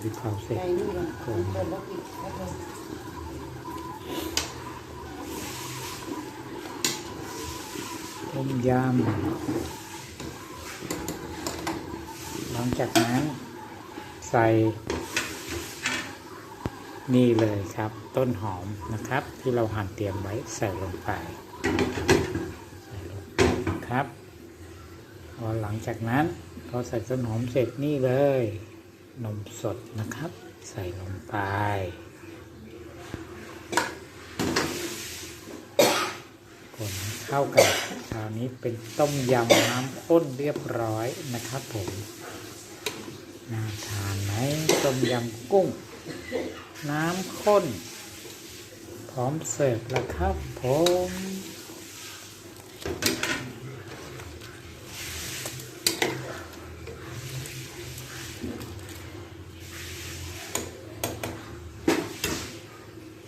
พริกเผาเสร็จใจนี่มันต้มยำหลังจากนั้น ใส่นี่เลยครับ ต้นหอมนะครับ ที่เราหั่นเตรียมไว้ใส่ลงไปใส่ลงไปครับพอหลังจากนั้นพอใส่ต้นหอมเสร็จนี่เลย นมสดนะครับ ใส่ลงไป คนเข้ากันคราวนี้เป็นต้มยำน้ำข้นเรียบร้อยนะครับผมน่าทานไหมต้มยำกุ้ง น้ำข้น พร้อมเสิร์ฟแล้วครับผม